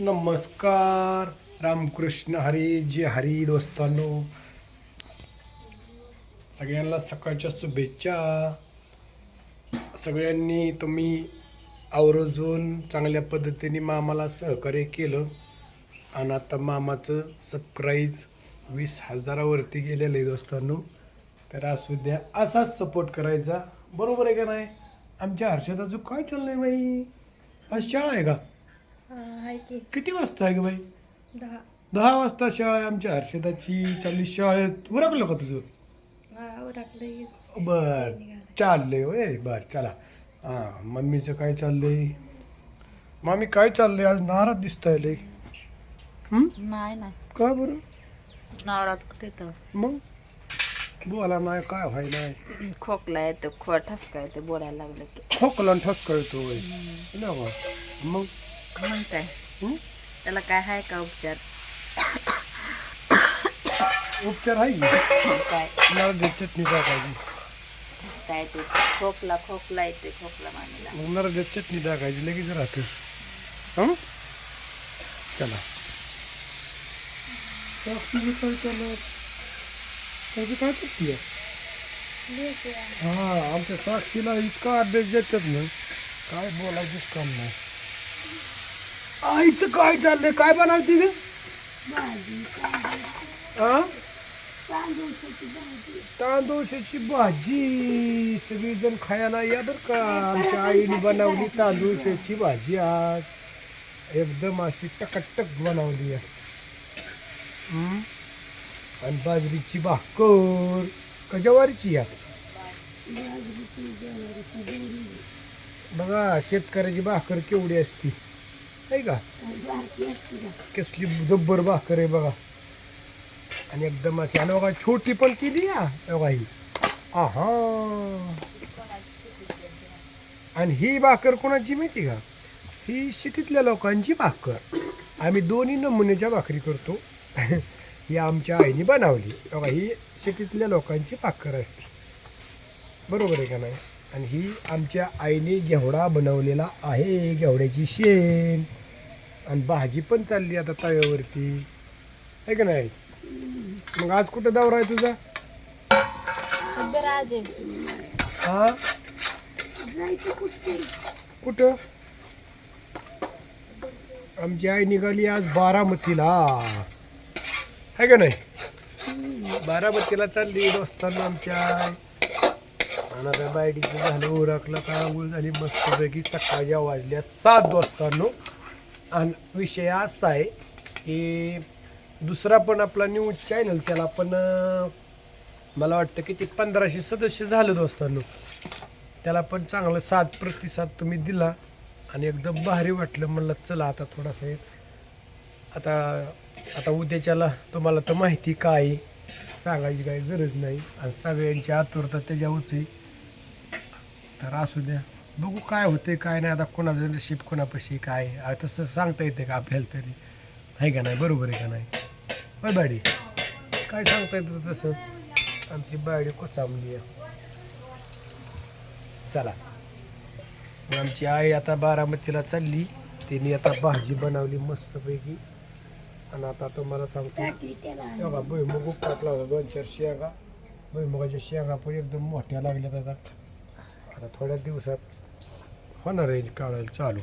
नमस्कार. रामकृष्ण हरी जे हरी दोस्तांनो. सगळ्यांना सकाळच्या शुभेच्छा. सगळ्यांनी तुम्ही आवर्जून चांगल्या पद्धतीने मामाला सहकार्य केलं. आणि आता मामाचं सबस्क्राईज वीस हजारावरती गेलेलं आहे दोस्तांनो. तर असू द्या असाच सपोर्ट करायचा. बरोबर आहे का नाही? आमच्या हर्षदाचं काय चाललं आहे बाई? आज शाळा आहे का? हाय की. किती वाजता आहे ग बाई? दहा. दहा वाजता शाळा आहे आमच्या हर्षदाची चालली शाळेत. उरकलं का तुझं? हा उरकलं बर चाललंय होय. बर चला. हां मम्मीचं काय चाललंय? मामी काय चाललंय? आज नाराज दिसताय लय हं? नाही नाही. का बरं? नाराज कुठे तर मग? बोला नाही काय व्हाय नाही खोकला येतो खो ठसका येतो बोलायला लागलं की. खोकला कळतो होय. नाही का? मग? मग काय हं? त्याला काय आहे का उपचार? उपचार आहे? काय? नारळ चटणी टाकायची. ठसका येते खोकला खोकला येते खोकला मामीला मग नारळ चटणी टाकायची लगेच राहते. हं? चला. काय त्याची काय करते हा आमच्या साक्षीला इतका अभ्यास देतात ना. काय बोलायचंच काम नाही. आईचं काय चाललंय? काय बनवते ग? हा तांदूळशाची भाजी. सगळी जण खायला या बर का. आमच्या आईने बनवली तांदूळशाची भाजी आज. एकदम अशी टकटक बनवली आहे. आणि बाजरीची भाकर. का ज्वारीची या बघा शेतकऱ्याची भाकर केवढी असती. आहे का? कसली जब्बर भाकर आहे बघा. आणि एकदम अशी आणि बघा छोटी पण केली या बघा ही आहा. आणि ही भाकर कोणाची माहिती का? ही शेतीतल्या लोकांची भाकर. आम्ही दोन्ही नमुन्याच्या भाकरी करतो. ही आमच्या आईने बनवली. बघा ही शेतीतल्या लोकांची भाकर असते. बरोबर आहे का नाही? आणि ही आमच्या आईने घेवडा बनवलेला आहे घेवड्याची शेण. आणि भाजी पण चालली आता तव्यावरती. आहे का नाही? मग आज कुठं दौरा आहे तुझा? हा? कुठं? आमची आई निघाली आज बारामतीला. आहे का नाही? बारामतीला चालली दोस्तांना आमच्या आई. आणि आता बायडीचं झालं उरकलं का आंघोळ झाली मस्तपैकी सकाळच्या वाजल्या सात वाजतानो आणि विषय असा आहे की दुसरा पण आपला न्यूज चॅनल त्याला पण मला वाटतं की ते पंधराशे सदस्य झालं दोस्तांनो. त्याला पण चांगलं साथ प्रतिसाद तुम्ही दिला आणि एकदम भारी वाटलं म्हणलं चला आता थोडासा आता आता उद्याच्याला तुम्हाला तर माहिती काय सांगायची काही गरज नाही. आणि सगळ्यांची आतुरता त्याच्यावरच आहे. तर असू द्या. बघू काय होते काय नाही. आता कोणाचं शिप कोणापाशी काय. तसं सांगता येते का आपल्याला तरी? आहे का नाही? बरोबर आहे का नाही? होय बाडी. काय सांगता येतं तसं? आमची बाडी कोचामली आहे. चला. मग आमची आई आता बारामतीला चालली. तिने आता भाजी बनवली मस्तपैकी. आणि आता तुम्हाला सांगतो. बघा भुईमुग उपटाकला होता दोन चार शेंगा. भुईमुगाच्या शेंगा पण एकदम मोठ्या लागल्यात आता. आता थोड्या दिवसात होणार आहे काढायला चालू.